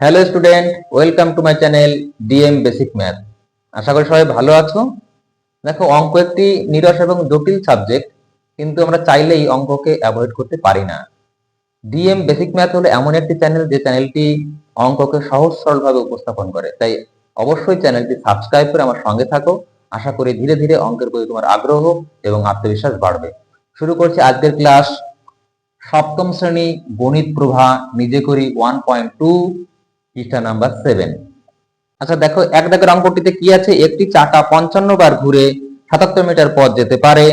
Hello student, welcome to my channel DM basic math. আশা করি সবাই ভালো আছো। দেখো, অঙ্ক একটি নিরস এবং জটিল সাবজেক্ট, কিন্তু আমরা চাইলেই অঙ্ককে অ্যাভয়েড করতে পারি না। ডিএম বেসিক ম্যাথ হলো এমন একটি চ্যানেল যে চ্যানেলটি অঙ্ককে সহজ সরলভাবে উপস্থাপন করে। তাই অবশ্যই চ্যানেলটি সাবস্ক্রাইব করে আমার সঙ্গে থাকো। আশা করি ধীরে ধীরে অঙ্কের প্রতি তোমার আগ্রহ এবং আত্মবিশ্বাস বাড়বে। শুরু করছি আজকের ক্লাস সপ্তম শ্রেণি গণিত প্রভা, নিজে করি ওয়ান পয়েন্ট টু পৃষ্ঠা নাম্বার সেভেন আচ্ছা দেখো, এক দাগের অঙ্কটিতে কি আছে? একটি চাকা পঞ্চান্ন বার ঘুরে সাতাত্তর মিটার পথ যেতে পারে।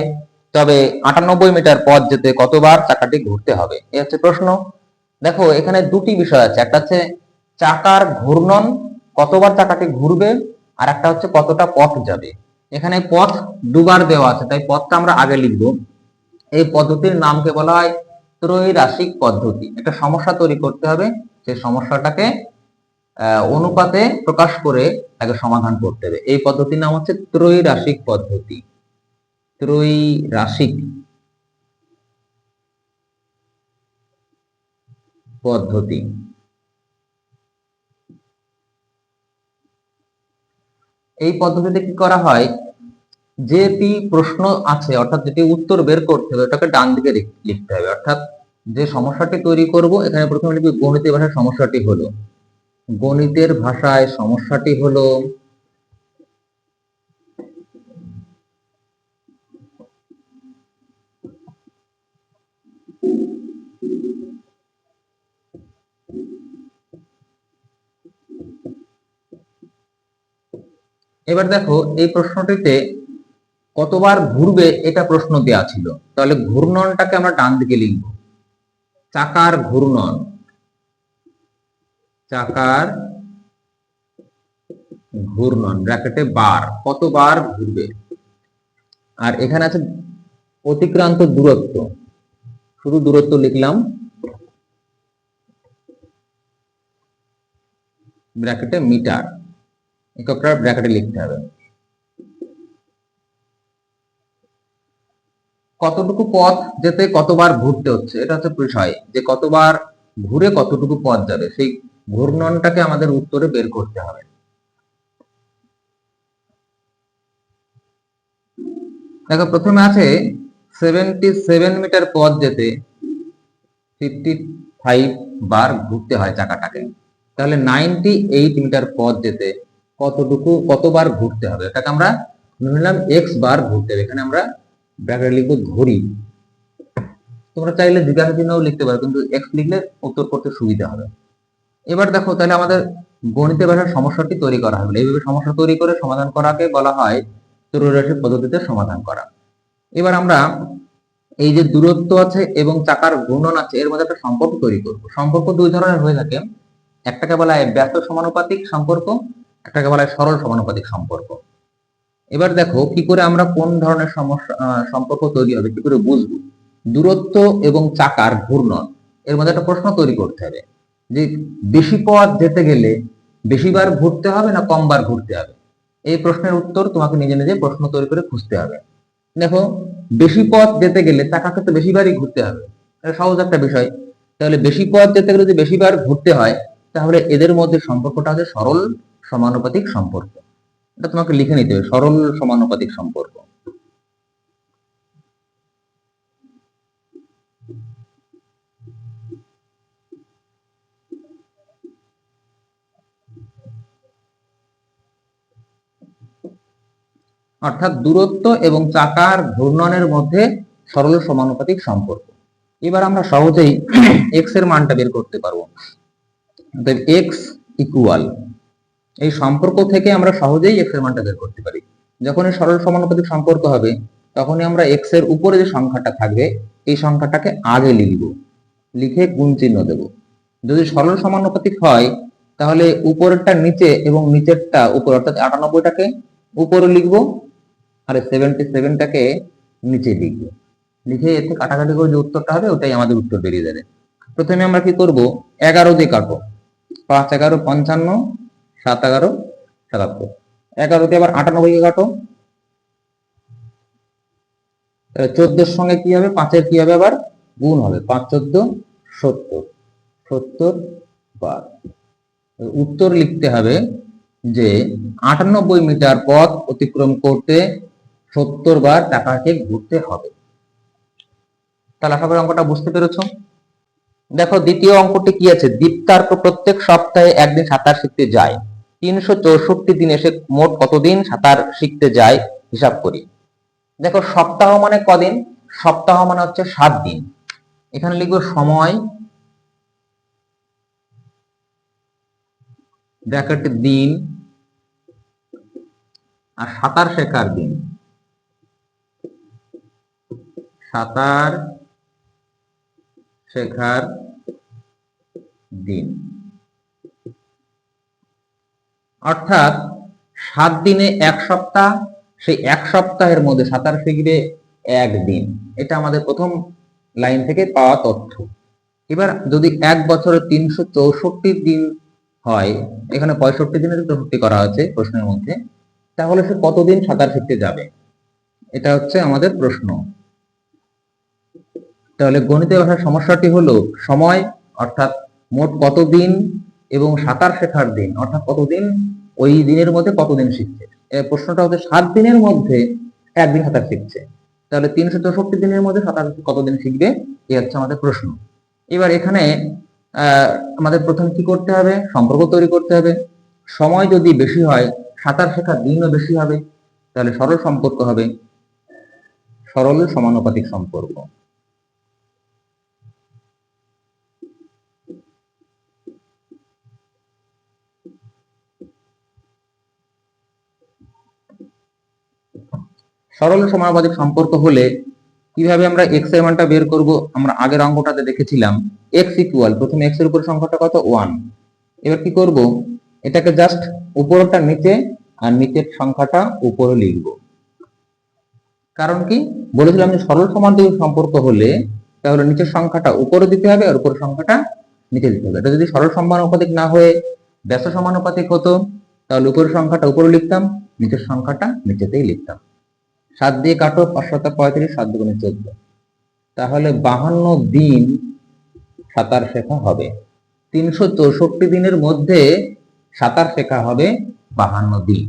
তবে আটানব্বই মিটার পথ যেতে কতবার চাকাটি ঘুরতে হবে? এ হচ্ছে প্রশ্ন। দেখো, এখানে দুটি বিষয় আছে। একটা হচ্ছে চাকার ঘূর্ণন কতবার চাকাটি ঘুরবে, আর একটা হচ্ছে কতটা পথ যাবে। এখানে পথ দুবার দেওয়া আছে, তাই পথটা আমরা আগে লিখব। এই পদ্ধতির নামকে বলা হয় ত্রৈরাসিক পদ্ধতি। একটা সমস্যা তৈরি করতে হবে। সেই সমস্যাটাকে অনুপাতে প্রকাশ করে তাকে সমাধান করতে হবে। এই পদ্ধতির নাম হচ্ছে ত্রৈরাসিক পদ্ধতি। ত্রৈরাসিক পদ্ধতি। এই পদ্ধতিতে কি করা হয়? যেটি প্রশ্ন আছে, অর্থাৎ যেটি উত্তর বের করতে হবে, ওটাকে ডান দিকে লিখতে হবে। অর্থাৎ যে সমস্যাটি তৈরি করব, এখানে প্রথমে লিখবি গণিতের ভাষায় সমস্যাটি হলো। গণিতের ভাষায় সমস্যাটি হলো এবার দেখো, এই প্রশ্নটিতে কতবার ঘুরবে এটা প্রশ্ন দেওয়া ছিল। তাহলে ঘূর্ণনটাকে আমরা ডান দিকে লিখব। চাকার ঘূর্ণন। চাকার ঘূর্ণন ব্র্যাকেটে বার, কতবার ঘুরবে? আর এখানে আছে অতিক্রান্ত দূরত্ব। শুধু দূরত্ব লিখলাম। ব্র্যাকেটে মিটার, এককটা ব্র্যাকেটে লিখতে হবে। কতটুকু পথ যেতে কতবার ঘুরতে হচ্ছে, এটা হচ্ছে বিষয়। যে কতবার ঘুরে কতটুকু পথ যাবে, সেই ঘূর্ণনটাকে আমাদের উত্তরে বের করতে হবে। দেখো, প্রথমে আছে সেভেন্টি সেভেন মিটার পথ যেতে ফিফটি ফাইভ বার ঘুরতে হয় চাকাটাকে। তাহলে নাইনটি এইট মিটার পথ যেতে কতটুকু, কতবার ঘুরতে হবে? এটাকে আমরা নিলাম এক্স বার ঘুরতে হবে। এখানে আমরা ব্র্যাকেট লিখব ঘড়ি তোমরা চাইলে জিজ্ঞাসা চিহ্নও লিখতে পারো, কিন্তু এক্স লিখলে উত্তর করতে সুবিধা হবে। এবার দেখো, তাহলে আমাদের গণিতের ভাষার সমস্যাটি তৈরি করা হবে এইভাবে সমস্যা তৈরি করে সমাধান করাকে বলা হয় ত্রৈরাসিক পদ্ধতিতে সমাধান করা। এবার আমরা এই যে দূরত্ব আছে এবং চাকার ঘূর্ণন আছে, এর মধ্যে একটা সম্পর্ক তৈরি করব। সম্পর্ক দুই ধরনের হয়ে থাকে। একটাকে বলা হয় ব্যস্ত সমানুপাতিক সম্পর্ক, একটাকে বলা হয় সরল সমানুপাতিক সম্পর্ক। এবার দেখো, কি করে আমরা কোন ধরনের সমস্যা সম্পর্ক তৈরি হবে, কি করে বুঝব? দূরত্ব এবং চাকার ঘূর্ণন, এর মধ্যে একটা প্রশ্ন তৈরি করতে হবে। যে বেশি পথ যেতে গেলে বেশিবার ঘুরতে হবে না কমবার ঘুরতে হবে? এই প্রশ্নের উত্তর তোমাকে নিজে নিজে প্রশ্ন তৈরি করে খুঁজতে হবে। দেখো, বেশি পথ যেতে গেলে চাকাকে তো বেশিবারই ঘুরতে হবে। সহজ একটা বিষয়। তাহলে বেশি পথ যেতে গেলে যদি বেশিবার ঘুরতে হয়, তাহলে এদের মধ্যে সম্পর্কটা হচ্ছে সরল সমানুপাতিক সম্পর্ক। এটা তোমাকে লিখে নিতে হবে, সরল সমানুপাতিক সম্পর্ক। অর্থাৎ দূরত্ব এবং চাকার ঘূর্ণনের মধ্যে সরল সমানুপাতিক সম্পর্ক। এবার আমরা সহজেই এক্সের মানটা বের করতে পারব। অতএব এক্স ইকুয়াল এই সম্পর্ক থেকে আমরা সহজেই এক্সের মানটা বের করতে পারি। যখন এই সরল সমানুপাতিক সম্পর্ক হবে, তখনই আমরা এক্সের উপরে যে সংখ্যাটা থাকবে, এই সংখ্যাটাকে আগে লিখব। লিখে গুণ চিহ্ন দেব। যদি সরল সমানুপাতিক হয়, তাহলে উপরেরটা নিচে এবং নিচেরটা উপর, অর্থাৎ আটানব্বইটাকে উপরে লিখব। আর সেভেন্টি সেভেনটাকে নিচে লিখব। লিখে এতে কাটাকাটি করে যে উত্তরটা হবে, ওটাই আমাদের উত্তর বেরিয়ে যাবে। প্রথমে আমরা কি করব? এগারো দিয়ে কাটো পাঁচ এগারো পঞ্চান্ন, সাত এগারো সাতাত্তর। এগারোতে আবার আটানব্বই কাটো। চোদ্দোর সঙ্গে কি হবে? পাঁচের কি হবে আবার? গুণ হবে। পাঁচ, চোদ্দ, সত্তর। সত্তর বার। উত্তর লিখতে হবে যে আটানব্বই মিটার পথ অতিক্রম করতে সত্তর বার টাকাকে ঘুরতে হবে। তাহলে আশা করি অঙ্কটা বুঝতে পেরেছ? দেখো, দ্বিতীয় অঙ্কটি কি আছে? দীপ্তার্ক প্রত্যেক সপ্তাহে একদিন সাঁতার শিখতে যায়। তিনশো চৌষট্টি দিন এসে মোট কতদিন সাঁতার শিখতে যায়? হিসাব করি। দেখো, সপ্তাহ মানে কদিন? সপ্তাহ মানে হচ্ছে সাত দিন। এখানে লিখব সময়, ব্র্যাকেট দিন, আর সাঁতার শেখার দিন। সাঁতার শেখার দিন। অর্থাৎ সাত দিনে এক সপ্তাহ, সেই এক সপ্তাহের মধ্যে সাঁতার শিখবে একদিন। এটা আমাদের প্রথম লাইন থেকে পাওয়া তথ্য। এবার যদি এক বছরে তিনশো চৌষট্টি দিন হয়, এখানে পঁয়ষট্টি দিনের চৌষট্টি করা হয়েছে প্রশ্নের মধ্যে, তাহলে সে কতদিন সাঁতার শিখতে যাবে? এটা হচ্ছে আমাদের প্রশ্ন। তাহলে গণিতের ভাষার সমস্যাটি হলো সময়, অর্থাৎ মোট কতদিন এবং সাঁতার শেখার দিন, অর্থাৎ কতদিন ওই দিনের মধ্যে কতদিন শিখছে? প্রশ্নটা হচ্ছে সাত দিনের মধ্যে একদিন সাঁতার শিখছে। তাহলে তিনশো চৌষট্টি দিনের মধ্যে সাঁতার কতদিন শিখবে? এই হচ্ছে আমাদের প্রশ্ন। এবার এখানে আমাদের প্রথম কি করতে হবে? সম্পর্ক তৈরি করতে হবে। সময় যদি বেশি হয়, সাঁতার শেখার দিনও বেশি হবে। তাহলে সরল সম্পর্ক হবে। সরল সমানুপাতিক সম্পর্ক। সরল সমানুপাতিক সম্পর্ক হলে কীভাবে আমরা এক্সের মানটা বের করব? আমরা আগের অঙ্কটাতে দেখেছিলাম এক্স ইকুয়াল প্রথমে এক্সের উপর সংখ্যাটা কত? ওয়ান এবার কি করব? এটাকে জাস্ট উপরটা নিচে আর নিচের সংখ্যাটা উপরে লিখব। কারণ কি? বলেছিলাম যে সরল সমানুপাতিক সম্পর্ক হলে তাহলে নিচের সংখ্যাটা উপরে দিতে হবে আর উপরের সংখ্যাটা নিচে দিতে হবে। এটা যদি সরল সমানুপাতিক না হয়ে ব্যস্ত সমানুপাতিক হতো, তাহলে উপরের সংখ্যাটা উপরে লিখতাম, নিচের সংখ্যাটা নিচেতেই লিখতাম। সাত দিয়ে কাটো পাঁচশত পঁয়ত্রিশ, সাত দুগুণে চোদ্দ। তাহলে বাহান্ন দিন সাঁতার শেখা হবে। তিনশো চৌষট্টি দিনের মধ্যে সাঁতার শেখা হবে বাহান্ন দিন।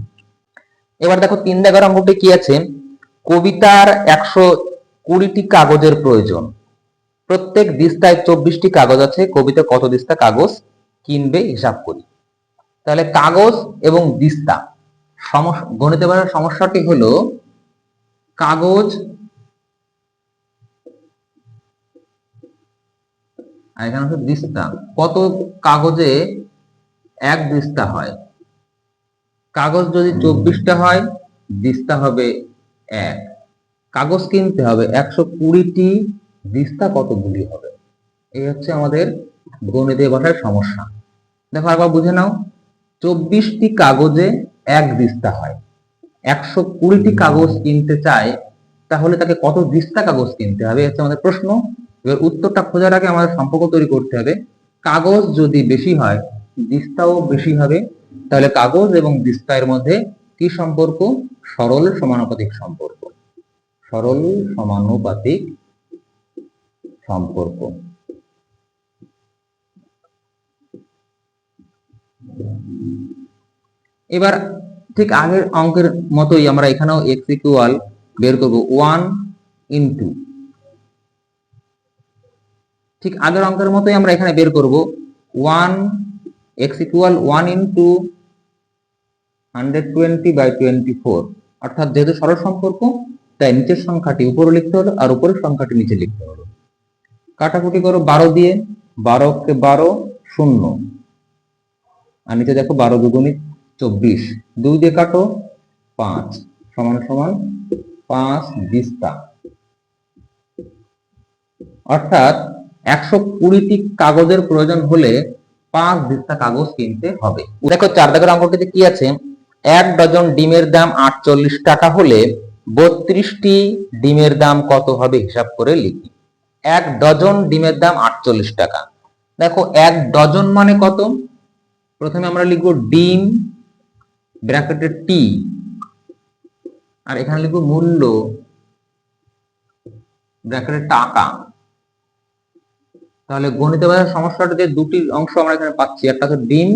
এবার দেখো তিন দেখার অঙ্কটি কি আছে? কবিতার একশো কুড়িটি কাগজের প্রয়োজন। প্রত্যেক দিস্তায় চব্বিশটি কাগজ আছে, কবিতা কত দিস্তা কাগজ কিনবে হিসাব করি। তাহলে কাগজ এবং দিস্তা। সমস্যা গণিতে ভাষার সমস্যাটি হলো কাগজ আর এখানে হচ্ছে দিস্তা কত কাগজে এক দিস্তা হয়? কাগজ যদি চব্বিশটা হয় দিস্তা হবে এক। কাগজ কিনতে হবে একশো কুড়িটি দিস্তা কতগুলি হবে? এই হচ্ছে আমাদের গণিতের ভাষার সমস্যা। দেখো একবার বুঝে নাও। চব্বিশটি কাগজে এক দিস্তা হয়। একশো কুড়িটি কাগজ কিনতে চায়, তাহলে তাকে কত দিস্তা কাগজ কিনতে হবে? হচ্ছে আমাদের প্রশ্ন। এবার উত্তরটা খোঁজার আগে আমাদের সম্পর্ক তৈরি করতে হবে। কাগজ যদি বেশি হয় দিস্তাও বেশি হবে, তাহলে কাগজ এবং দিস্তা এর মধ্যে কি সম্পর্ক? সরল সমানুপাতিক সম্পর্ক। সরল সমানুপাতিক সম্পর্ক। এবার ঠিক আগের অঙ্কের মতোই আমরা এখানেও এক্স ইকুয়াল বের করব ওয়ান ইন্টু ঠিক আগের অঙ্কের মতোই আমরা এখানে বের করব one x equal one into hundred twenty by twenty four অর্থাৎ যেহেতু সরল সম্পর্ক, তাই নিচের সংখ্যাটি উপরে লিখতে হলো আর উপরের সংখ্যাটি নিচে লিখতে হলো। কাটাকুটি করো বারো দিয়ে বারোকে বারো, শূন্য। আর নিচে দেখো বারো দুগুণিত চব্বিশ। দুই দিয়ে কাটো, পাঁচ। সমান সমান পাঁচ দিস্তা অর্থাৎ একশো কুড়িটি কাগজের প্রয়োজন হলে পাঁচ দিস্তা কাগজ কিনতে হবে। দেখো চার দাগের অঙ্কটিতে কি আছে? এক ডজন ডিমের দাম আটচল্লিশ টাকা হলে বত্রিশটি ডিমের দাম কত হবে হিসাব করে লিখি। এক ডজন ডিমের দাম আটচল্লিশ টাকা। দেখো এক ডজন মানে কত? প্রথমে আমরা লিখব ডিম ব্র্যাকেটে টি আর এখানে লিখব মূল্য ব্র্যাকেটে টাকা। তাহলে গণিত ভাষার সমস্যাটা যে দুটি অংশ আমরা এখানে পাচ্ছি, একটা হচ্ছে ডিম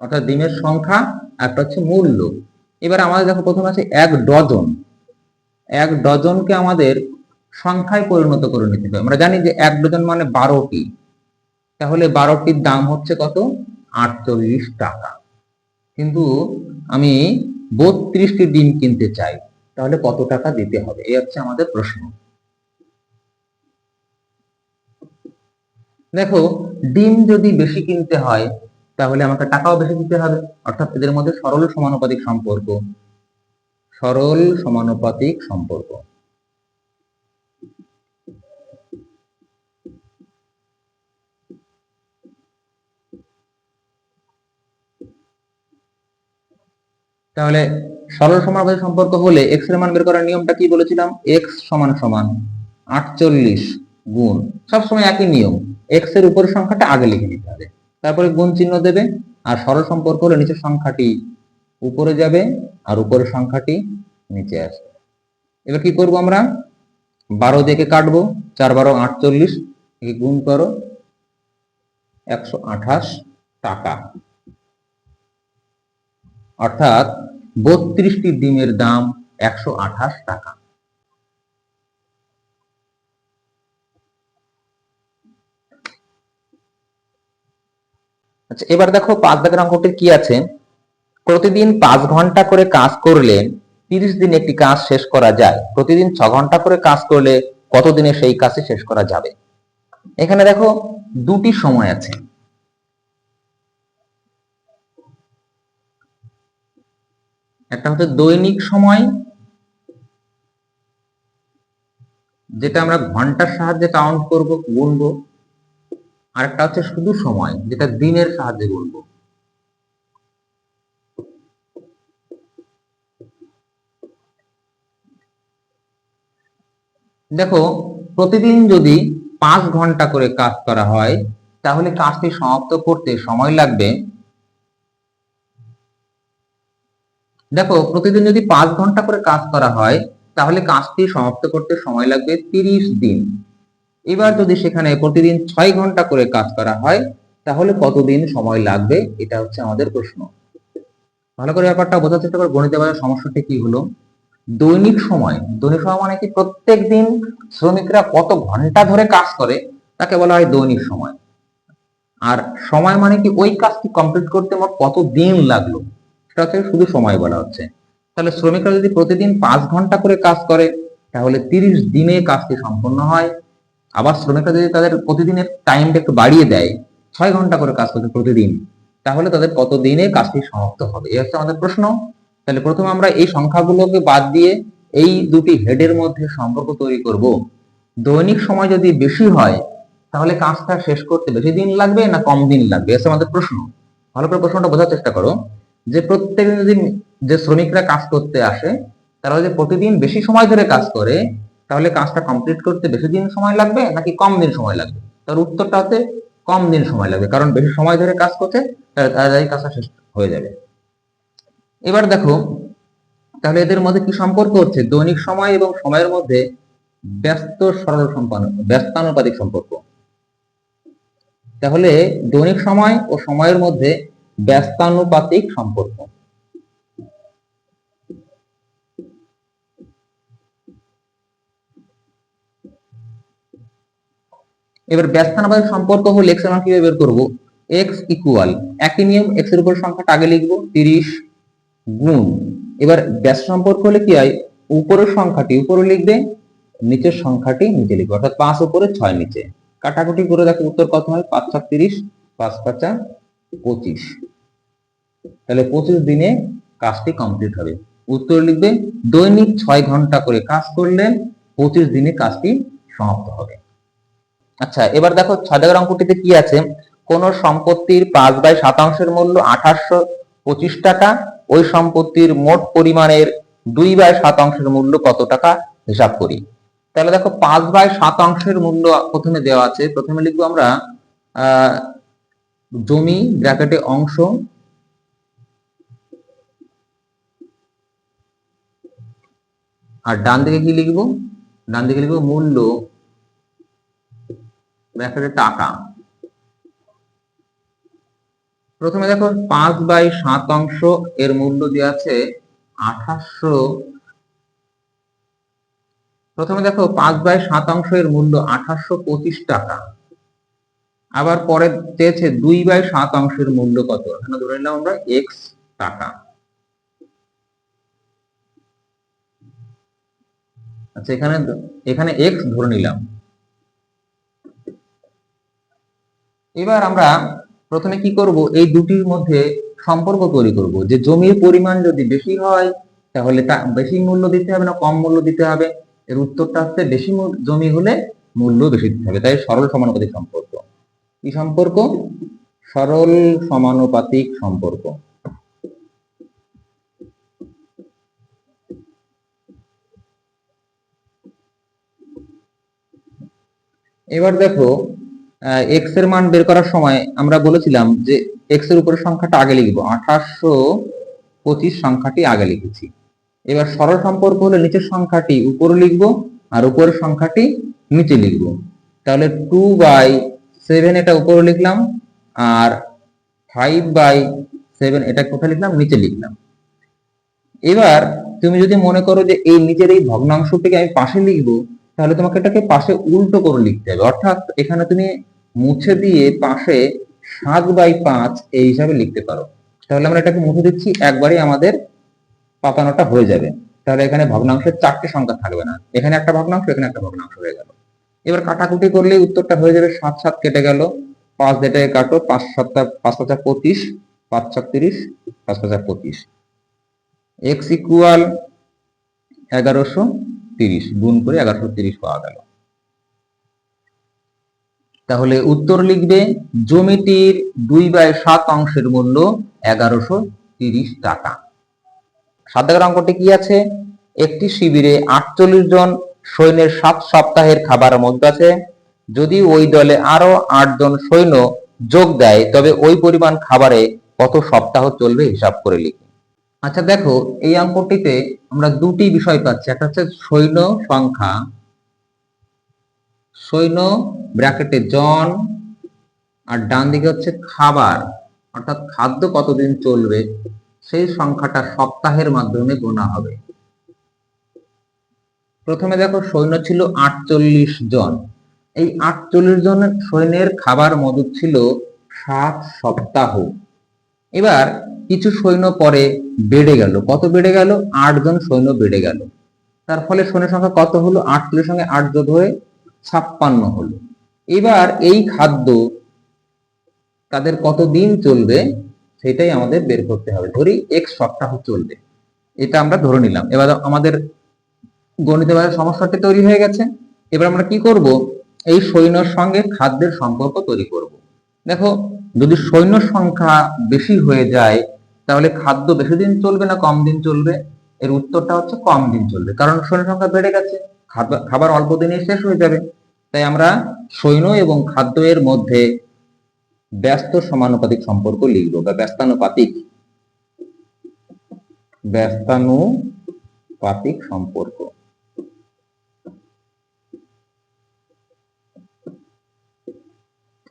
অর্থাৎ ডিমের সংখ্যা একটা হচ্ছে মূল্য। এবার আমাদের দেখো প্রথমে আছে এক ডজন। এক ডজনকে আমাদের সংখ্যায় পরিণত করে নিতে হবে। আমরা জানি যে এক ডজন মানে বারোটি। তাহলে বারোটির দাম হচ্ছে কত? আটচল্লিশ টাকা। কিন্তু আমি বত্রিশটি ডিম কিনতে চাই, তাহলে কত টাকা দিতে হবে? এই হচ্ছে আমাদের প্রশ্ন। দেখো, ডিম যদি বেশি কিনতে হয়, তাহলে আমাকে টাকাও বেশি দিতে হবে। অর্থাৎ এদের মধ্যে সরল সমানুপাতিক সম্পর্ক। সরল সমানুপাতিক সম্পর্ক। তাহলে সরল সমানুপাতিক সম্পর্ক হলে এক্সের মান বের করার নিয়মটা কি বলেছিলাম? এক্স সমান সমান আটচল্লিশ গুণ, সবসময় একই নিয়ম এক্সের উপরের সংখ্যাটা আগে লিখে নিতে হবে। তারপরে গুণ চিহ্ন দেবে, আর সরল সম্পর্ক হলে নিচের সংখ্যাটি উপরে যাবে, আর উপরের সংখ্যাটি নিচে আসবে। এবার কি করব আমরা? বারো দিকে কাটবো, চার বারো আটচল্লিশ, একে গুণ করো একশো আঠাশ টাকা। অর্থাৎ বত্রিশটি ডিমের দাম একশো আঠাশ টাকা। আচ্ছা এবার দেখো পাঁচ দাগের অঙ্কটি কি আছে? প্রতিদিন পাঁচ ঘণ্টা করে কাজ করলে তিরিশ দিন একটি কাজ শেষ করা যায়। প্রতিদিন ছ ঘণ্টা করে কাজ করলে কতদিনে সেই কাজটি শেষ করা যাবে? এখানে দেখো দুটি সময় আছে। একটা হচ্ছে দৈনিক সময়, যেটা আমরা ঘণ্টার সাহায্যে কাউন্ট করব, গুনবো। আর একটা হচ্ছে শুধু সময়, যেটা দিনের সাহায্যে গুনবো। দেখো, প্রতিদিন যদি পাঁচ ঘণ্টা করে কাজ করা হয়, তাহলে কাজটি সমাপ্ত করতে সময় লাগবে দেখো, প্রতিদিন যদি পাঁচ ঘণ্টা করে কাজ করা হয়, তাহলে কাজটি সমাপ্ত করতে সময় লাগবে তিরিশ দিন। এবার যদি সেখানে প্রতিদিন ছয় ঘণ্টা করে কাজ করা হয়, তাহলে কতদিন সময় লাগবে? এটা হচ্ছে আমাদের প্রশ্ন। ভালো করে ব্যাপারটা বোঝার চেষ্টা করে, গণিতে বাজার সমস্যাটি কি হলো? দৈনিক সময়। দৈনিক সময় মানে কি? প্রত্যেক দিন শ্রমিকরা কত ঘণ্টা ধরে কাজ করে, তাকে বলা হয় দৈনিক সময়। আর সময় মানে কি? ওই কাজটি কমপ্লিট করতে মোট কত দিন লাগল? হচ্ছে শুধু সময় বলা হচ্ছে। তাহলে শ্রমিকরা যদি প্রতিদিন পাঁচ ঘণ্টা করে কাজ করে, তাহলে তিরিশ দিনে কাজটি সম্পন্ন হয়। আবার শ্রমিকরা যদি তাদের প্রতিদিনের টাইমটা একটু বাড়িয়ে দেয়, ছয় ঘণ্টা করে কাজ করছে প্রতিদিন, তাহলে তাদের কত দিনে কাজটি সমাপ্ত হবে? এই হচ্ছে আমাদের প্রশ্ন। তাহলে প্রথমে আমরা এই সংখ্যাগুলোকে বাদ দিয়ে এই দুটি হেডের মধ্যে সম্পর্ক তৈরি করব। দৈনিক সময় যদি বেশি হয়, তাহলে কাজটা শেষ করতে বেশি দিন লাগবে না কম দিন লাগবে? এসে আমাদের প্রশ্ন। ভালো করে প্রশ্নটা বোঝার চেষ্টা করো। যে প্রত্যেকদিন যদি যে শ্রমিকরা কাজ করতে আসে, তারা যদি প্রতিদিন বেশি সময় ধরে কাজ করে, তাহলে কাজটা কমপ্লিট করতে বেশি দিন সময় লাগবে নাকি কম দিন সময় লাগবে? তার উত্তরটা হচ্ছে কম দিন সময় লাগবে। কারণ বেশি সময় ধরে কাজ করছে তাড়াতাড়ি কাজটা শেষ হয়ে যাবে। এবার দেখো, তাহলে এদের মধ্যে কি সম্পর্ক হচ্ছে? দৈনিক সময় এবং সময়ের মধ্যে ব্যস্ত সরল সম্পন্ন, ব্যস্তানুপাতিক সম্পর্ক। তাহলে দৈনিক সময় ও সময়ের মধ্যে ব্যস্তানুপাতিক সম্পর্ক। এবার ব্যস্তানুপাতিক সম্পর্ক হলে এক্স মান কীভাবে বের করব? এক্স ইকুয়াল একই নিয়ম এক্সের উপর সংখ্যাটা আগে লিখব তিরিশ গুণ। এবার ব্যস্ত সম্পর্ক হলে কি হয়? উপরের সংখ্যাটি উপরে লিখবে, নিচের সংখ্যাটি নিচে লিখবে। অর্থাৎ পাঁচ উপরে ছয় নিচে। কাটাকুটি করে দেখো উত্তর কত হয়? পাঁচ সাত তিরিশ, পাঁচ পাঁচা পঁচিশ। তাহলে পঁচিশ দিনে কাজটি কমপ্লিট হবে। উত্তর লিখবে, দৈনিক ছয় ঘণ্টা করে কাজ করলে পঁচিশ দিনে কাজটি সমাপ্ত হবে। আচ্ছা এবার দেখো ছয় অঙ্কটিতে কি আছে? কোন সম্পত্তির পাঁচ বাই শতাংশের মূল্য আঠাশশো পঁচিশ টাকা, ওই সম্পত্তির মোট পরিমাণের দুই বাই শতাংশের মূল্য কত টাকা? হিসাব করি। তাহলে দেখো পাঁচ বাই শতাংশের মূল্য প্রথমে দেওয়া আছে। প্রথমে লিখব আমরা জমি, ব্র্যাকেটে অংশ আর ডান দিকে কি লিখব? ডান দিকে লিখব মূল্য। টাকা। প্রথমে দেখো পাঁচ বাই সাত অংশ এর মূল্য দেওয়া আছে আঠাশশো। প্রথমে দেখো পাঁচ বাই সাত অংশ এর মূল্য আঠাশশো পঁচিশ টাকা। আবার পরে চেয়েছে দুই বাই সাত অংশের মূল্য কত? এখানে ধরে নিলাম আমরা এক্স টাকা। আচ্ছা এখানে এখানে এক্স ধরে নিলাম। এবার আমরা প্রথমে কি করব? এই দুটির মধ্যে সম্পর্ক তৈরি করব। যে জমির পরিমাণ যদি বেশি হয়, তাহলে তা বেশি মূল্য দিতে হবে না, কম মূল্য দিতে হবে। এর উত্তরটা হচ্ছে বেশি জমি হলে মূল্য বেশি দিতে হবে। তাই সরল সমানুপাতিক সম্পর্ক। কি সম্পর্ক? সরল সমানুপাতিক সম্পর্ক। এবার দেখো এক্সের মান বের করার সময় আমরা বলেছিলাম যে এক্সের উপরের সংখ্যাটা আগে লিখব। আঠাশশো পঁচিশ সংখ্যাটি আগে লিখেছি। এবার সরল সম্পর্ক হলে নিচের সংখ্যাটি উপরে লিখব আর উপরের সংখ্যাটি নিচে লিখব। তাহলে টু বাই সেভেন এটা উপরে লিখলাম আর ফাইভ বাই সেভেন এটা কোথায় লিখলাম? নিচে লিখলাম। এবার তুমি যদি মনে করো যে এই নিচের এই ভগ্নাংশটিকে আমি পাশে লিখব তাহলে তোমাকে এটাকে পাশে উল্টো করে লিখতে হবে। অর্থাৎ এখানে তুমি মুছে দিয়ে পাশে সাত বাই পাঁচ এই হিসাবে লিখতে পারো। তাহলে আমরা এটাকে মুছে দিচ্ছি, একবারই আমাদের পাতানোটা হয়ে যাবে। তাহলে এখানে ভগ্নাংশের চারটে সংখ্যা থাকবে না। এখানে একটা ভগ্নাংশ, এখানে একটা ভগ্নাংশ হয়ে গেল। এবার কাটাকুটি করলে উত্তরটা হয়ে যাবে, সাত সাত কেটে গেল। পাঁচ ডেটায় কাটো, পাঁচ সাতটা পাঁচ পাঁচা পঁচিশ, পাঁচ সাত তিরিশ, পাঁচ পাঁচা পঁচিশ। এক্স ইকুয়াল এগারোশো তিরিশ, গুণ করে এগারোশো তিরিশ পাওয়া গেল। তাহলে উত্তর লিখবে, জমিটির দুই বাই সাত অংশের মূল্য এগারোশো তিরিশ টাকা। সাত দাগের অঙ্কটি কি আছে? একটি শিবিরে আটচল্লিশ জন সৈন্যের সাত সপ্তাহের খাবার মধ্যে আছে। যদি ওই দলে আরও আট জন সৈন্য যোগ দেয়, তবে ওই পরিমাণ খাবারে কত সপ্তাহ চলবে হিসাব করে লিখি আচ্ছা দেখো, এই অঙ্কটিতে আমরা দুটি বিষয় পাচ্ছি। একটা হচ্ছে সৈন্য সংখ্যা, সৈন্য ব্র্যাকেটে জন, আর ডান দিকে হচ্ছে খাবার। অর্থাৎ খাদ্য কতদিন চলবে? সেই সংখ্যাটা সপ্তাহের মাধ্যমে গোনা হবে। প্রথমে দেখো, সৈন্য ছিল আটচল্লিশ জন। এই আটচল্লিশ জনের সৈন্যের খাবার মজুদ ছিল সাত সপ্তাহ। এবার কিছু সৈন্য পরে বেড়ে গেল। কত বেড়ে গেল? আট জন সৈন্য বেড়ে গেল। তার ফলে সৈন্যের সংখ্যা কত হলো? আটচল্লিশ সঙ্গে আট যোগ হয়ে ছাপ্পান্ন হলো। এবার এই খাদ্য তাদের কতদিন চলবে? সেটাই আমাদের বের করতে হবে। ধরি এক সপ্তাহ চলবে। এটা আমরা ধরে নিলাম। এবার আমাদের গণিত সমস্যাটি তৈরি হয়ে গেছে। এবার আমরা কি করব? এই সৈন্যর সঙ্গে খাদ্যের সম্পর্ক তৈরি করব। দেখো যদি সৈন্য সংখ্যা বেশি হয়ে যায়, তাহলে খাদ্য বেশি দিন চলবে না কম দিন চলবে? এর উত্তরটা হচ্ছে কম দিন চলবে। কারণ সৈন্য সংখ্যা বেড়ে গেছে খাবার- অল্প দিনে শেষ হয়ে যাবে। তাই আমরা সৈন্য এবং খাদ্য এর মধ্যে ব্যস্ত সমানুপাতিক সম্পর্ক লিখব, বা ব্যস্তানুপাতিক ব্যস্তানুপাতিক সম্পর্ক।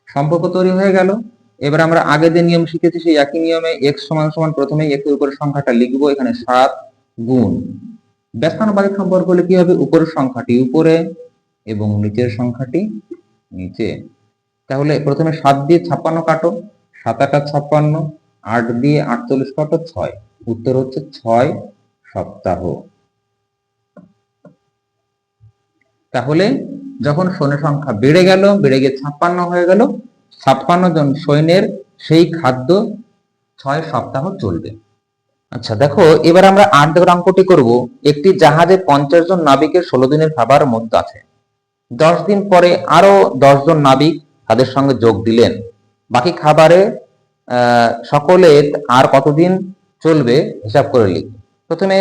সম্পর্ক তৈরি হয়ে গেল। এবার আমরা আগে যে নিয়ম শিখেছি, সেই একই নিয়মে এক্স সমান সমান প্রথমে এক্সের উপরের সংখ্যাটা লিখব, এখানে সাত গুণ। ব্যস্তানুপাতিক সম্পর্ক হলে কি হবে? উপরের সংখ্যাটি উপরে এবং নিচের সংখ্যাটি নিচে। তাহলে প্রথমে সাত দিয়ে ছাপ্পান্ন কাটো, সাত আটা ছাপ্পান্ন, আট দিয়ে আটচল্লিশ কাটো ছয়। উত্তর হচ্ছে ছয় সপ্তাহ। তাহলে যখন সৈন্যের সংখ্যা বেড়ে গেল, বেড়ে গিয়ে ছাপ্পান্ন হয়ে গেল ছাপ্পান্ন জন সৈন্যের সেই খাদ্য ছয় সপ্তাহ চলবে। আচ্ছা দেখো, এবার আমরা আট অঙ্কটি করব। একটি জাহাজে পঞ্চাশ জন নাবিকের ষোলো দিনের খাবার মধ্যে আছে। দশ দিন পরে আরও জন নাবিক তাদের সঙ্গে যোগ দিলেন। বাকি খাবারে সকলে আর কতদিন চলবে হিসাব করে লিখি প্রথমে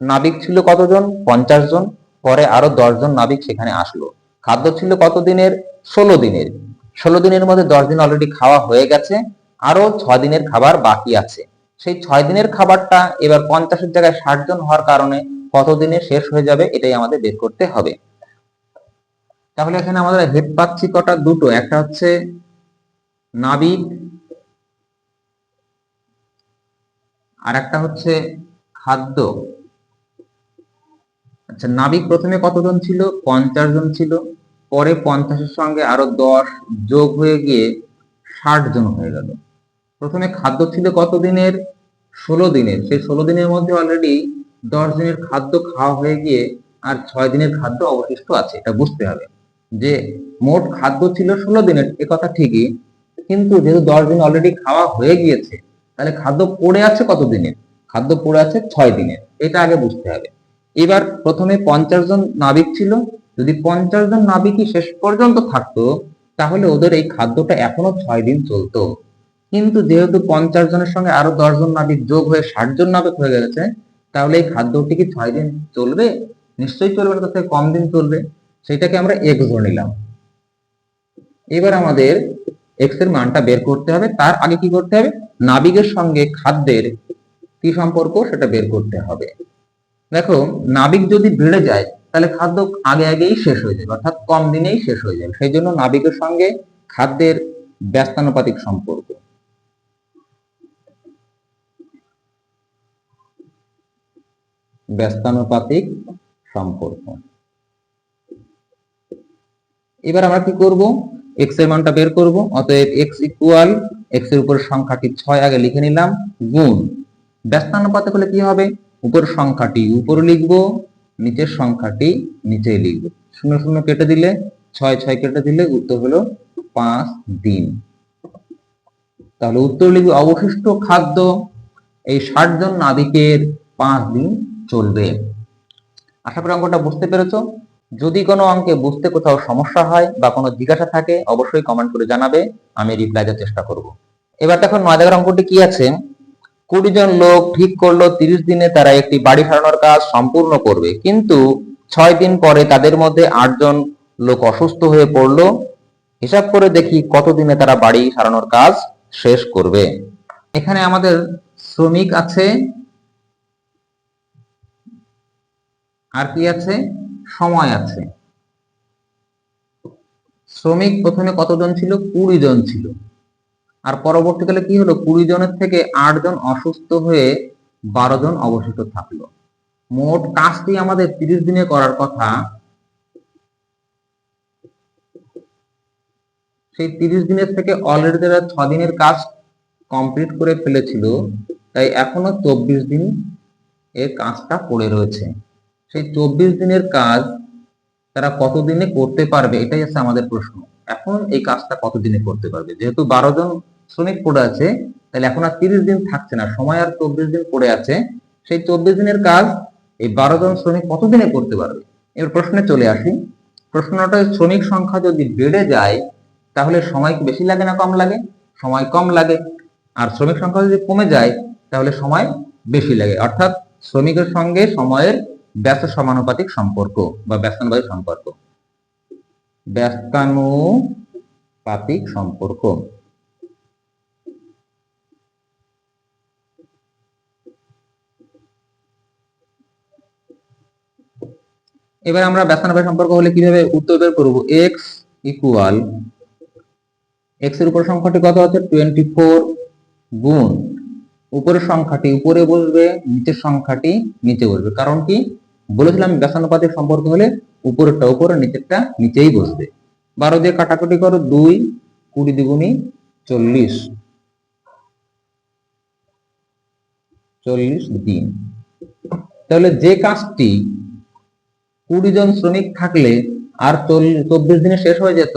নাবিক ছিল কতজন? পঞ্চাশ জন। পরে আরও জন নাবিক সেখানে আসলো। খাদ্য ছিল কতদিনের ষোলো দিনের। ষোলো দিনের মধ্যে দশ দিন অলরেডি খাওয়া হয়ে গেছে আরও ছয় দিনের খাবার বাকি আছে। সেই ছয় দিনের খাবারটা এবার পঞ্চাশের জায়গায় ষাট জন হওয়ার কারণে কত দিনে শেষ হয়ে যাবে এটাই আমাদের বের করতে হবে। তাহলে এখানে আমাদের হেড পাচ্ছি কটা? দুটো। একটা হচ্ছে নাবিক আর একটা হচ্ছে খাদ্য। আচ্ছা নাবিক প্রথমে কতজন ছিল? পঞ্চাশ জন ছিল। পরে পঞ্চাশের সঙ্গে আরও দশ যোগ হয়ে গিয়ে ষাট জন হয়ে গেল। প্রথমে খাদ্য ছিল কত দিনের ষোলো দিনের। সেই ষোলো দিনের মধ্যে অলরেডি দশ দিনের খাদ্য খাওয়া হয়ে গিয়ে আর ছয় দিনের খাদ্য অবশিষ্ট আছে, এটা বুঝতে হবে। যে মোট খাদ্য ছিল ষোলো দিনের, এ কথা ঠিকই, কিন্তু যেহেতু দশ দিন অলরেডি খাওয়া হয়ে গিয়েছে, তাহলে খাদ্য পড়ে আছে কত দিনের? খাদ্য পড়ে আছে ছয় দিনের, এটা আগে বুঝতে হবে। এবার প্রথমে পঞ্চাশ জন নাবিক ছিল যদি পঞ্চাশ জন নাবিকই শেষ পর্যন্ত থাকতো, তাহলে ওদের এই খাদ্যটা এখনও ছয় দিন চলতো। কিন্তু যেহেতু পঞ্চাশ জনের সঙ্গে আরও দশ জন নাবিক যোগ হয়ে ষাট জন নাবিক হয়ে গেছে, তাহলে এই খাদ্যটি কি ছয় দিন চলবে? নিশ্চয়ই চলবে না থেকে কম দিন চলবে। সেটাকে আমরা এক্স ধরে নিলাম। এবার আমাদের এক্সের মানটা বের করতে হবে। তার আগে কি করতে হবে? নাবিকের সঙ্গে খাদ্যের কি সম্পর্ক সেটা বের করতে হবে। দেখো, নাবিক যদি বেড়ে যায় তাহলে খাদ্য আগে আগেই শেষ হয়ে যাবে, অর্থাৎ কম দিনেই শেষ হয়ে যাবে। সেই জন্য নাবিকের সঙ্গে খাদ্যের ব্যস্তানুপাতিক সম্পর্ক। ব্যস্তানুপাতিক সম্পর্ক। এবার আমরা কি করব? এক্সের মানটা বের করব, অতএব এক্স ইকুয়াল এক্সের উপর সংখ্যাটি ছয় আগে লিখে নিলাম, গুণ। ব্যস্তানুপাতে হলে কি হবে? উপর সংখ্যাটি উপর লিখব নিচের সংখ্যাটি নিচে লিখব। শূন্য শূন্য কেটে দিলে, ছয় ছয় কেটে দিলে উত্তর হলো পাঁচ দিন। তাহলে উত্তর লিখবে, অবশিষ্ট খাদ্য এই ষাট জন নাবিকের পাঁচ দিন চলবে। আশা করি অঙ্কটা বুঝতে পেরেছ। যদি কোনো অঙ্কে বুঝতে কোথাও সমস্যা হয় বা কোনো জিজ্ঞাসা থাকে, অবশ্যই কমেন্ট করে জানাবে, আমি রিপ্লাই দেওয়ার চেষ্টা করব। এবার দেখো নয় দাগের অঙ্কটি কি আছে? কুড়ি জন লোক ঠিক করল, তিরিশ দিনে তারা একটি বাড়ি সারানোর কাজ সম্পূর্ণ করবে। কিন্তু ছয় দিন পরে তাদের মধ্যে আটজন লোক অসুস্থ হয়ে পড়ল। হিসাব করে দেখি কতদিনে তারা বাড়ি সারানোর কাজ শেষ করবে। এখানে আমাদের শ্রমিক আছে, আর কি আছে? সময় আছে। শ্রমিক প্রথমে কতজন ছিল? কুড়ি জন ছিল। আর পরবর্তীকালে কি হলো? কুড়ি জনের থেকে আট জন অসুস্থ হয়ে বারো জন অবশিষ্ট থাকল। মোট কাজটি আমাদের তিরিশ দিনে করার কথা। সেই তিরিশ দিনের থেকে অলরেডি তারা ছ দিনের কাজ কমপ্লিট করে ফেলেছিল, তাই এখনও চব্বিশ দিন এর কাজটা পড়ে রয়েছে। সেই চব্বিশ দিনের কাজ তারা কতদিনে করতে পারবে? এটাই হচ্ছে আমাদের প্রশ্ন। এখন এই কাজটা কত দিনে করতে পারবে? যেহেতু বারো জন শ্রমিক পড়ে আছে, তাহলে এখন আর তিরিশ দিন থাকছে না, সময় আর চব্বিশ দিন পড়ে আছে। সেই চব্বিশ দিনের কাজ এই বারো জন শ্রমিক কতদিনে করতে পারবে? এবার প্রশ্নে চলে আসি। প্রশ্নটা শ্রমিক সংখ্যা যদি বেড়ে যায়, তাহলে সময় কি বেশি লাগে না কম লাগে? সময় কম লাগে। আর শ্রমিক সংখ্যা যদি কমে যায়, তাহলে সময় বেশি লাগে। অর্থাৎ শ্রমিকের সঙ্গে সময়ের ব্যস্ত সমানুপাতিক সম্পর্ক বা ব্যস্তানুপাতিক সম্পর্ক। ব্যস্তানুপাতিক সম্পর্ক। এবার আমরা ব্যস্তানুপাতিক সম্পর্ক হলে কীভাবে উত্তর বের করব? এক্স ইকুয়াল এক্সের উপর সংখ্যাটি কত আছে? টোয়েন্টি ফোর গুণ উপরের সংখ্যাটি, উপরে বসবে, নিচের সংখ্যাটি নিচে বসবে। কারণ কি? বলেছিলাম ব্যসানুপাতিক সম্পর্ক হলে উপরেরটা উপরে নিচেরটা নিচেই বসবে। বারো দিয়ে কাটাকুটি করো, দুই, কুড়ি দ্বিগুণী চল্লিশ। চল্লিশ দিন। তাহলে যে কাজটি কুড়ি জন শ্রমিক থাকলে আর চব্বিশ দিনে শেষ হয়ে যেত,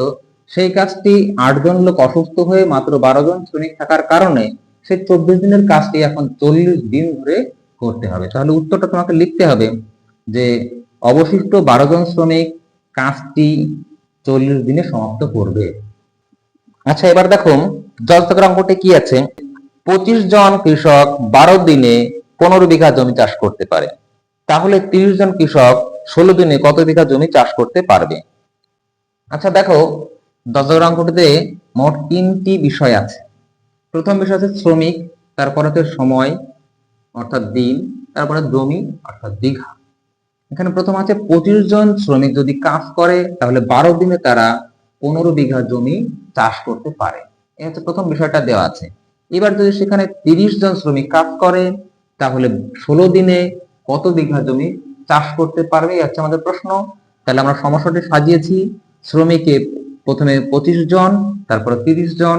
সেই কাজটি আটজন লোক অসুস্থ হয়ে মাত্র বারো জন শ্রমিক থাকার কারণে সেই চব্বিশ দিনের কাজটি এখন চল্লিশ দিন ধরে করতে হবে। তাহলে উত্তরটা তোমাকে লিখতে হবে যে, অবশিষ্ট বারো জন শ্রমিক কাজটি চল্লিশ দিনে সমাপ্ত করবে। আচ্ছা এবার দেখো জলচক্র অঙ্কটি কি আছে? পঁচিশ জন কৃষক বারো দিনে পনেরো বিঘা জমি চাষ করতে পারে। তাহলে তিরিশ জন কৃষক ষোলো দিনে কত বিঘা জমি চাষ করতে পারবে? আচ্ছা দেখো দশজোড় অঙ্কটিতে মোট তিনটি বিষয় আছে। প্রথম বিষয় আছে শ্রমিক, তারপর হচ্ছে সময়, অর্থাৎ দিন, তারপরে জমি, অর্থাৎ দীঘা এখানে প্রথম আছে পঁচিশ জন শ্রমিক যদি কাজ করে, তাহলে বারো দিনে তারা পনেরো বিঘা জমি চাষ করতে পারে। এই হচ্ছে প্রথম বিষয়টা দেওয়া আছে। এবার যদি সেখানে তিরিশ জন শ্রমিক কাজ করে, তাহলে ষোলো দিনে কত বিঘা জমি চাষ করতে পারবে হচ্ছে আমাদের প্রশ্ন। তাহলে আমরা সমস্যাটি সাজিয়েছি। শ্রমিকে প্রথমে পঁচিশ জন, তারপরে তিরিশ জন,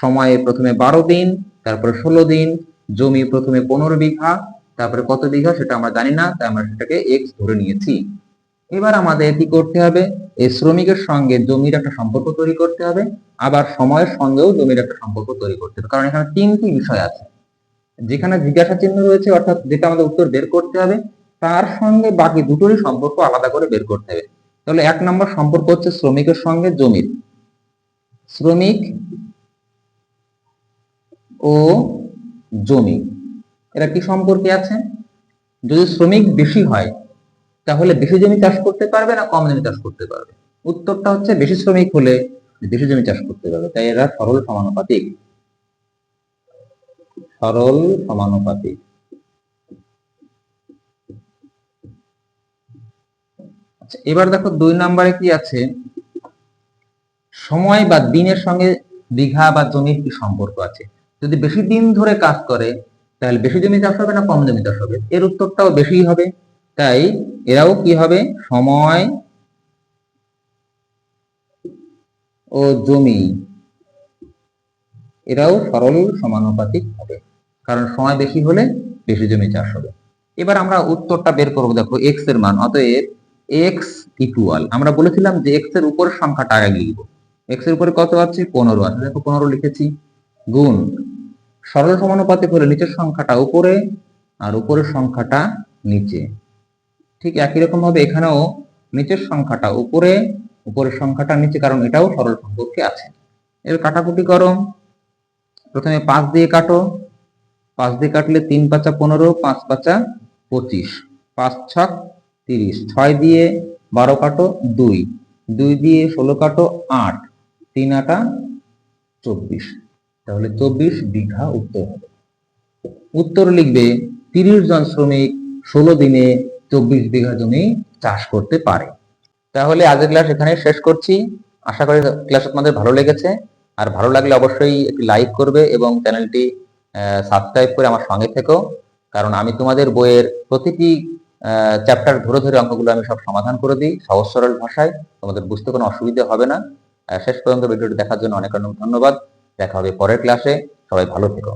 সময়ে প্রথমে বারো দিন, তারপরে ষোলো দিন, জমি প্রথমে পনেরো বিঘা, তারপরে কত বিঘা সেটা আমরা জানি না, তাই আমরা সেটাকে এক্স ধরে নিয়েছি। এবার আমাদের কি করতে হবে? এই শ্রমিকের সঙ্গে জমির একটা সম্পর্ক তৈরি করতে হবে, আবার সময়ের সঙ্গেও জমির একটা সম্পর্ক তৈরি করতে হবে। কারণ এখানে তিনটি বিষয় আছে। যেখানে জিজ্ঞাসা চিহ্ন রয়েছে, অর্থাৎ যেটা আমাদের উত্তর বের করতে হবে তার সঙ্গে বাকি দুটোরই সম্পর্ক আলাদা করে বের করতে হবে। তাহলে এক নম্বর সম্পর্ক হচ্ছে শ্রমিকের সঙ্গে জমির। শ্রমিক ও জমি, এরা কি সম্পর্কে আছে? যদি শ্রমিক বেশি হয়, তাহলে বেশি জমি চাষ করতে পারবে না কম জমি চাষ করতে পারবে? উত্তরটা হচ্ছে বেশি শ্রমিক হলে বেশি জমি চাষ করতে পারবে। তাই এরা সরল সমানুপাতিক। সরল সমানুপাতিক আচ্ছা এবার দেখো দুই নম্বরে কি আছে? সময় বা দিনের সঙ্গে বিঘা বা জমির কি সম্পর্ক আছে? যদি বেশি দিন ধরে কাজ করে, তাহলে বেশি জমি চাষ হবে না কম জমি চাষ হবে? এর উত্তরটাও বেশি হবে। তাই এরাও কি হবে? সময় ও জমি। এরাও সরল সমানুপাতিক হবে। কারণ সময় বেশি হলে বেশি জমি চাষ হবে। এবার আমরা উত্তরটা বের করব দেখো এক্সের মান। অতএব এক্স ইকুয়াল আমরা বলেছিলাম যে এক্সের উপর সংখ্যাটা আগে লিখব। এক্সের উপরে কত আছে? পনেরো আছে। দেখো, পনেরো লিখেছি। গুণ সরল সমানুপাতিক হলে নিচের সংখ্যাটা উপরে আর উপরের সংখ্যাটা নিচে। ঠিক একই রকম ভাবে এখানেও নিচের সংখ্যাটা উপরে, উপরের সংখ্যাটা নিচে, কারণ এটাও সরল সম্পর্কে আছে। এর কাটাকুটি করো। প্রথমে পাঁচ দিয়ে কাটো। পাঁচ দিয়ে কাটলে তিন পাঁচা পনেরো, পাঁচ পাঁচা পঁচিশ। পাঁচ ছক তিরিশ। ছয় দিয়ে বারো কাটো দুই। দুই দিয়ে ষোলো কাটো আট। তিন আটা চব্বিশ। তাহলে চব্বিশ বিঘা উত্তর হবে। উত্তর লিখবে, তিরিশ জন শ্রমিক ষোলো দিনে চব্বিশ বিঘা জমি চাষ করতে পারে। তাহলে আজকের ক্লাস এখানে শেষ করছি। আশা করি ক্লাস আপনাদের ভালো লেগেছে। আর ভালো লাগলে অবশ্যই একটি লাইক করবে এবং চ্যানেলটি সাবস্ক্রাইব করে আমার সঙ্গে থেকো। কারণ আমি তোমাদের বইয়ের প্রতিটি চ্যাপ্টার ধরে ধরে অঙ্কগুলো আমি সব সমাধান করে দিই। সহজ সরল ভাষায়। তোমাদের বুঝতে কোনো অসুবিধা হবে না। শেষ পর্যন্ত ভিডিওটি দেখার জন্য অনেক অনেক ধন্যবাদ। দেখা হবে পরের ক্লাসে সবাই ভালো থেকো।